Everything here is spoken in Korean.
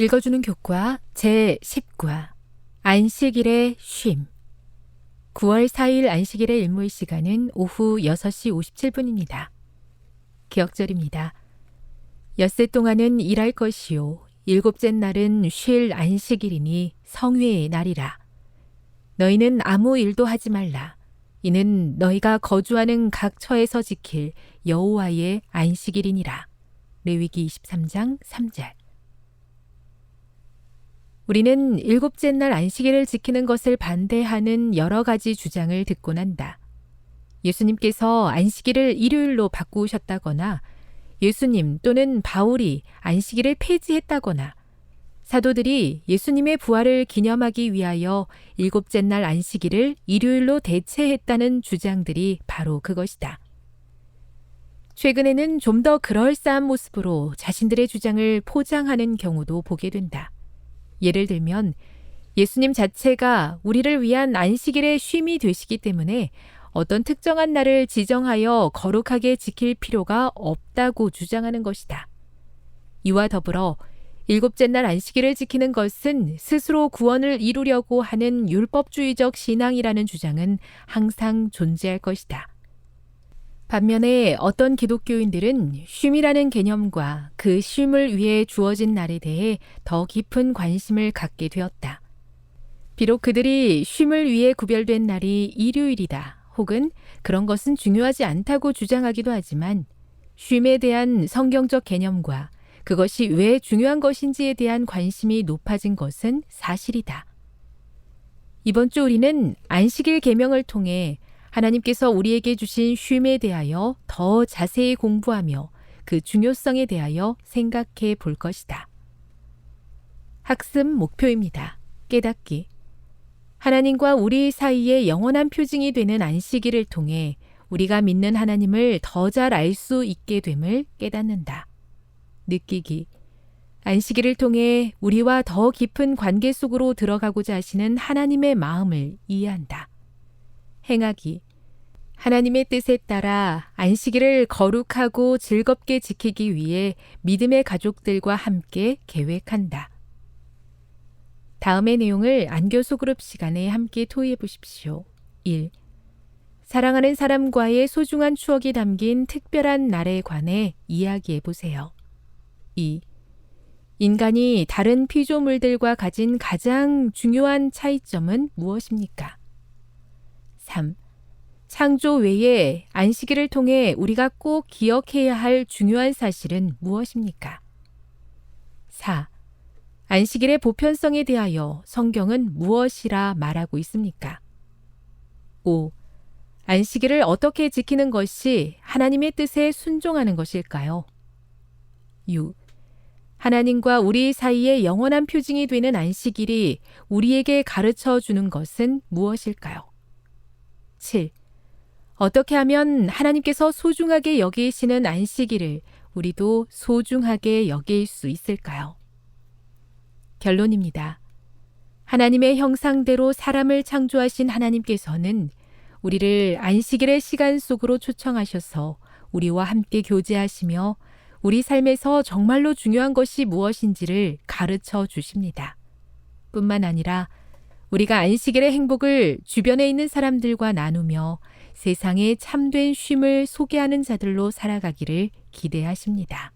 읽어주는 교과 제10과 안식일의 쉼 9월 4일 안식일의 일몰 시간은 오후 6시 57분입니다. 기억절입니다. 엿새 동안은 일할 것이요 일곱째 날은 쉴 안식일이니 성회의 날이라. 너희는 아무 일도 하지 말라. 이는 너희가 거주하는 각 처에서 지킬 여호와의 안식일이니라. 레위기 23장 3절. 우리는 일곱째 날 안식일을 지키는 것을 반대하는 여러 가지 주장을 듣곤 한다. 예수님께서 안식일을 일요일로 바꾸셨다거나 예수님 또는 바울이 안식일을 폐지했다거나 사도들이 예수님의 부활을 기념하기 위하여 일곱째 날 안식일을 일요일로 대체했다는 주장들이 바로 그것이다. 최근에는 좀 더 그럴싸한 모습으로 자신들의 주장을 포장하는 경우도 보게 된다. 예를 들면 예수님 자체가 우리를 위한 안식일의 쉼이 되시기 때문에 어떤 특정한 날을 지정하여 거룩하게 지킬 필요가 없다고 주장하는 것이다. 이와 더불어 일곱째 날 안식일을 지키는 것은 스스로 구원을 이루려고 하는 율법주의적 신앙이라는 주장은 항상 존재할 것이다. 반면에 어떤 기독교인들은 쉼이라는 개념과 그 쉼을 위해 주어진 날에 대해 더 깊은 관심을 갖게 되었다. 비록 그들이 쉼을 위해 구별된 날이 일요일이다 혹은 그런 것은 중요하지 않다고 주장하기도 하지만 쉼에 대한 성경적 개념과 그것이 왜 중요한 것인지에 대한 관심이 높아진 것은 사실이다. 이번 주 우리는 안식일 계명을 통해 하나님께서 우리에게 주신 쉼에 대하여 더 자세히 공부하며 그 중요성에 대하여 생각해 볼 것이다. 학습 목표입니다. 깨닫기. 하나님과 우리 사이의 영원한 표징이 되는 안식일을 통해 우리가 믿는 하나님을 더 잘 알 수 있게 됨을 깨닫는다. 느끼기. 안식일을 통해 우리와 더 깊은 관계 속으로 들어가고자 하시는 하나님의 마음을 이해한다. 행하기. 하나님의 뜻에 따라 안식일을 거룩하고 즐겁게 지키기 위해 믿음의 가족들과 함께 계획한다. 다음의 내용을 안교소 그룹 시간에 함께 토의해 보십시오. 1. 사랑하는 사람과의 소중한 추억이 담긴 특별한 날에 관해 이야기해 보세요. 2. 인간이 다른 피조물들과 가진 가장 중요한 차이점은 무엇입니까? 3. 창조 외에 안식일을 통해 우리가 꼭 기억해야 할 중요한 사실은 무엇입니까? 4. 안식일의 보편성에 대하여 성경은 무엇이라 말하고 있습니까? 5. 안식일을 어떻게 지키는 것이 하나님의 뜻에 순종하는 것일까요? 6. 하나님과 우리 사이의 영원한 표징이 되는 안식일이 우리에게 가르쳐 주는 것은 무엇일까요? 7. 어떻게 하면 하나님께서 소중하게 여기시는 안식일을 우리도 소중하게 여길 수 있을까요? 결론입니다. 하나님의 형상대로 사람을 창조하신 하나님께서는 우리를 안식일의 시간 속으로 초청하셔서 우리와 함께 교제하시며 우리 삶에서 정말로 중요한 것이 무엇인지를 가르쳐 주십니다. 뿐만 아니라 우리가 안식일의 행복을 주변에 있는 사람들과 나누며 세상에 참된 쉼을 소개하는 자들로 살아가기를 기대하십니다.